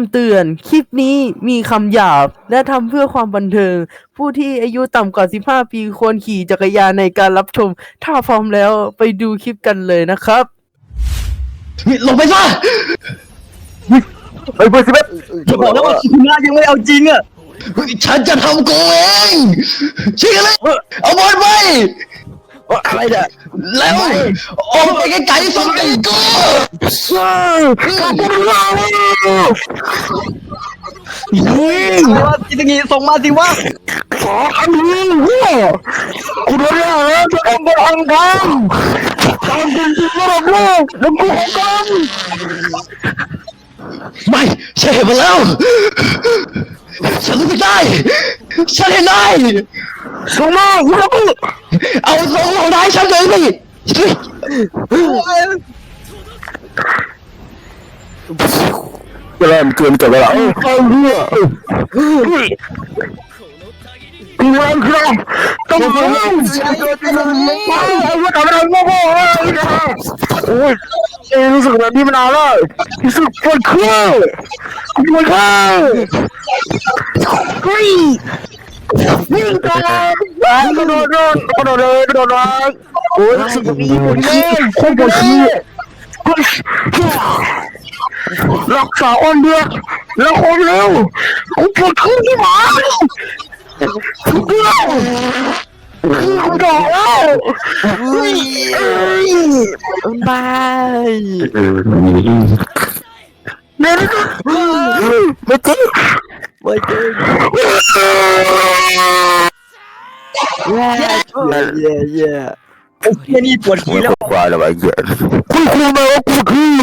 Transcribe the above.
ำเตือน คลิปนี้มีคำหยาบ และทำเพื่อความบันเทิง ผู้ที่อายุต่ำกว่า 15 ปีควรขี่จักรยานในการรับชม ถ้าพร้อมแล้วไปดูคลิปกันเลยนะครับนี่ลงไปซะไอ้เบอร์สิบเอ็ดจะบอกแล้วว่าคุณน่ายังไม่เอาจริงอะเฮ้ยฉันจะทำกูเองชี้เลยเอาบอลไปอะไรเนี่ยแล้วออกไปไกลๆส่งไอ้กูข้าพูดเรา ยิงว่าจิตงีส่งมาสิวะขออันนี้วัวคุณรียกอะไรจะทำบอลอังกันตามคุณที่ระบบโลกแล้วกูของกันไม่ฉันเห็นมาแล้วฉันรู้สึกได้ฉันเห็นได้ส่งมาคุณระเบิดเอาส่งของนายฉันเลยสิ เวลามันเกินกับเวลาเอาเรือคุณรังครับต้องฟังฉันจะทำอะไรว่าทำอะไรโง่ๆโอ้ยเอรู้สึกแบบนี้มานานแล้วรู้สึกปวดข้อปวดข้อเฮ้ยวิ่งก่อนกระโดดกระโดดเลยกระโดดเลยโอ้ยรู้สึกแบบนี้ปวดขี้โคตรปวดขี้รัก ษาอ้อนเดียแล้วคนเร็วกูปวดขึ้นที่หมาทุกเรื่องคือกูบอกแล้วเฮ้ยบายเดี๋ยวนะไม่จริงไม่จริงแย่แย่แย่ไอ้เหี้ยนี่ปวดขี้แล้ว ควายอะไรเงี้ยคุณครูมาว่ากูคือ